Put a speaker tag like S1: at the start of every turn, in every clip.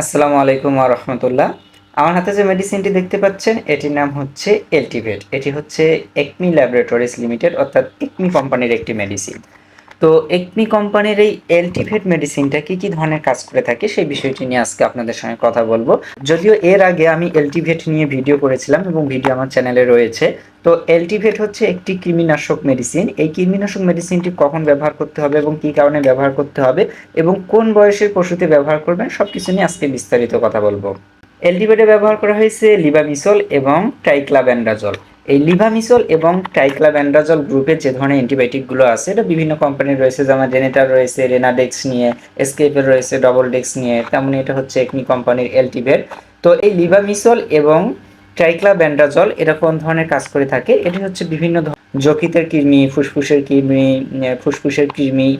S1: আসসালামু আলাইকুম রহমতুল্লাহ। আমার হাতে যে মেডিসিনটি দেখতে পাচ্ছেন, এটির নাম হচ্ছে এলটিভেট এটি হচ্ছে একমি ল্যাবরেটরিজ লিমিটেড অর্থাৎ একমি কোম্পানির একটি মেডিসিন তো একমি কোম্পানির এই এলটিভেট মেডিসিনটা কি কি ধরনের কাজ করে থাকে সেই বিষয়টি নিয়ে আজকে আপনাদের সঙ্গে কথা বলব। যদিও এর আগে আমি এলটিভেট নিয়ে ভিডিও করেছিলাম এবং ভিডিও আমার চ্যানেলে রয়েছে। তো এলটিভেট হচ্ছে একটি কৃমিনাশক মেডিসিন এই কৃমিনাশক মেডিসিনটি কখন ব্যবহার করতে হবে এবং কি কারণে ব্যবহার করতে হবে এবং কোন বয়সের পশুতে ব্যবহার করবেন সব কিছু নিয়ে আজকে বিস্তারিত কথা বলব। এলটিভেটে ব্যবহার করা হয়েছে লিবামিসল এবং টাইক্লাব্যান্ডাজল এই লিভামিসল এবং টাইক্লাব্যান্ডাজল গ্রুপের যে ধরনের অ্যান্টিবায়োটিকগুলো আছে, এটা বিভিন্ন কোম্পানির রয়েছে, যেমন জেনেটার রয়েছে রেনাডেক্স নিয়ে এসকেপের রয়েছে ডবল ডেক্স নিয়ে তেমনি এটা হচ্ছে একনি কোম্পানির এলটিভেট তো এই লিভামিসল এবং ট্রাইক্লাব্যান্ডাজল এটা কোন ধরনের কাজ করে থাকে? এটি হচ্ছে বিভিন্ন যকৃতের কৃমি, ফুসফুসের কৃমি ফুসফুসের কৃমি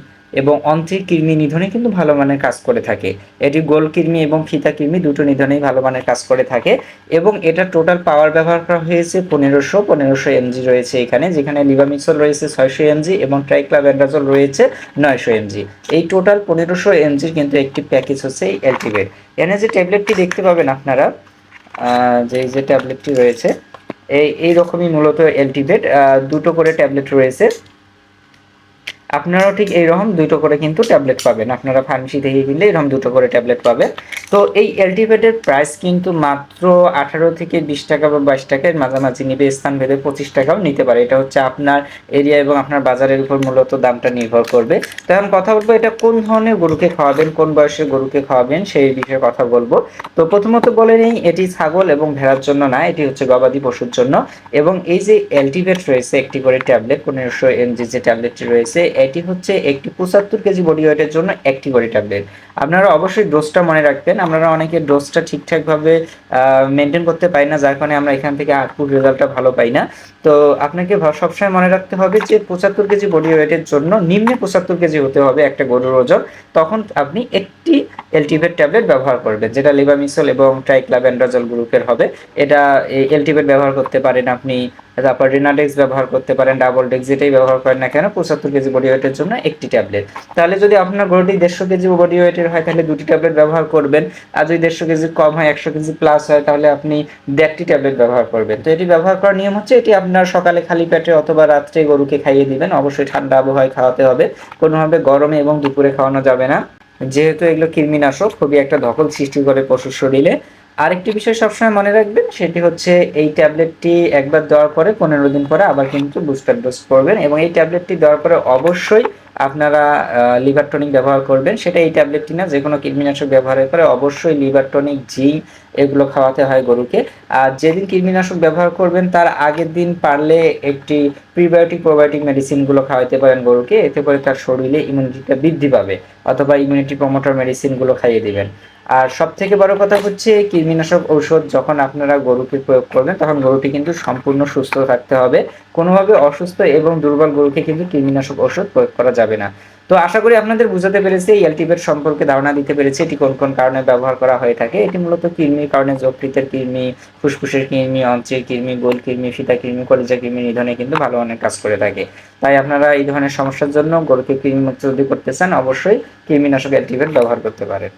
S1: এবং অন্ত্রের কৃমি নিধনে কিন্তু ভালো মানের কাজ করে থাকে। এটি গোল কৃমি এবং ফিতা কৃমি দুটো নিধনেই ভালো মানের কাজ করে থাকে এবং এটা টোটাল পাওয়ার ব্যবহার করা হয়েছে পনেরোশো পনেরোশো এমজি রয়েছে এখানে, যেখানে লিভামিক্সল রয়েছে ছয়শো এমজি এবং ট্রাইক্লাভেন্ডাজল রয়েছে নয়শো এমজি। এই টোটাল পনেরোশো এমজির কিন্তু একটি প্যাকেজ হচ্ছে এই অ্যালটিভেট এখানে যে ট্যাবলেটটি দেখতে পাবেন আপনারা যে যে ট্যাবলেটটি রয়েছে, এই এই রকমই মূলত এলটিভেট দুটো করে ট্যাবলেট রয়েছে। আপনারাও ঠিক এইরকম দুটো করে কিন্তু ট্যাবলেট পাবেন। আপনারা ফার্মেসি থেকে কিনলে এরকম দুটো করে ট্যাবলেট পাবে তো এই এলটিভেটের প্রাইস কিন্তু মাত্র আঠারো থেকে বিশ টাকা বা বাইশ টাকার মাঝামাঝি নিবে, স্থান ভেদে পঁচিশ টাকাও নিতে পারে। এটা হচ্ছে আপনার এরিয়া এবং আপনার বাজারের উপর মূলত দামটা নির্ভর করবে। তো এখন কথা বলব এটা কোন ধরনের গরুকে খাওয়াবেন, কোন বয়সের গরুকে খাওয়াবেন সেই বিষয়ে কথা বলব। তো প্রথমত বলে নেই, এটি ছাগল এবং ভেড়ার জন্য না, এটি হচ্ছে গবাদি পশুর জন্য। এবং এই যে এলটিভেট রয়েছে একটি করে ট্যাবলেট, পনেরোশো এমজি যে ট্যাবলেটটি রয়েছে এটি হচ্ছে একটি পঁচাত্তর কেজি বডি ওয়েটের জন্য একটি করে ট্যাবলেট আপনারা অবশ্যই ডোজটা মনে রাখবেন। আপনারা অনেকে ডোজটা ঠিকঠাকভাবে মেনটেন করতে পারি না, যার কারণে আমরা এখান থেকে আউটপুট রেজাল্টটা ভালো পাই না। তো আপনাকে সবসময় মনে রাখতে হবে যে পঁচাত্তর কেজি বডি ওয়েটের জন্য নিম্নে পঁচাত্তর কেজি হতে হবে একটা গরুর ওজন। তখন আপনি একটি এলটিভেট ট্যাবলেট ব্যবহার করবেন, যেটা লিভামিসল এবং ট্রাইক্লাবেন্ডাজল গ্রুপের হবে। এটা এলটিভেট ব্যবহার করতে পারেন আপনি, তারপর রিনাডেক্স ব্যবহার করতে পারেন ডাবল ডেক্স যেটাই ব্যবহার করেন না কেন, পঁচাত্তর কেজি বডি ওয়েটের জন্য একটি ট্যাবলেট তাহলে যদি আপনার গরুটি দেড়শো কেজি বডি ওয়েটের হয়, তাহলে দুটি ট্যাবলেট ব্যবহার করবেন। আর যদি দেড়শো কেজি কম হয়, একশো কেজি প্লাস হয়, তাহলে আপনি দেড়টি ট্যাবলেট ব্যবহার করবেন। তো এটি ব্যবহার করার নিয়ম হচ্ছে এটি আপনার সকালে খালি পেটে অথবা রাত্রে গরুকে খাইয়ে দিবেন। অবশ্যই ঠান্ডা আবহাওয়ায় খাওয়াতে হবে। কোনোভাবে গরমে এবং দুপুরে খাওয়ানো যাবে না। যেহেতু এগুলো কৃমিনাশক, খুবই একটা ধকল সৃষ্টি করে পশুর শরীরে। আরেকটি বিষয় সবসময় মনে রাখবেন, সেটি হচ্ছে এই ট্যাবলেটটি একবার দেওয়ার পরে পনেরো দিন পরে আবার কিন্তু বুস্টার ডোজ করবেন এবং এই ট্যাবলেটটি দেওয়ার পরে অবশ্যই আপনারা লিভার টনিক ব্যবহার করবেন। সেটা এই ট্যাবলেটটি না যে কোনো কৃমিনাশক ব্যবহারের পরে অবশ্যই লিভার টনিক জি এগুলো খাওয়াতে হয় গরুকে। আর যেদিন কৃমিনাশক ব্যবহার করবেন, তার আগের দিন পারলে একটি প্রিবায়োটিক প্রোবায়োটিক মেডিসিনগুলো খাওয়াতে পারেন গরুকে। এতে করে তার শরীরে ইমিউনিটিটা বৃদ্ধি পাবে, অথবা ইমিউনিটি প্রমোটার মেডিসিনগুলো খাইয়ে দিবেন। আর সব থেকে বড় কথা হচ্ছে কৃমিনাশক ঔষধ যখন আপনারা গরুকে প্রয়োগ করবেন, তখন গরুটি কিন্তু সম্পূর্ণ সুস্থ থাকতে হবে। কোনোভাবে অসুস্থ এবং দুর্বল গরুকে কিন্তু কৃমিনাশক ঔষধ প্রয়োগ করা যাবে না। তো আশা করি আপনাদের বুঝাতে পেরেছি, এই অ্যালটিভেট সম্পর্কে ধারণা দিতে পেরেছি, এটি কোন কোন কারণে ব্যবহার করা হয়ে থাকে। এটি মূলত কৃমির কারণে যকৃতের কৃমি, ফুসফুসের কৃমি অঞ্চের কৃমি, গোল কৃমি, ফিতা কৃমি, কলেজা কৃমি নিধনে কিন্তু ভালো অনেক কাজ করে থাকে। তাই আপনারা এই ধরনের সমস্যার জন্য গরুকে কৃমি কৃমিমুক্ত যদি করতে চান, অবশ্যই কৃমিনাশক অ্যালটিভেট ব্যবহার করতে পারেন।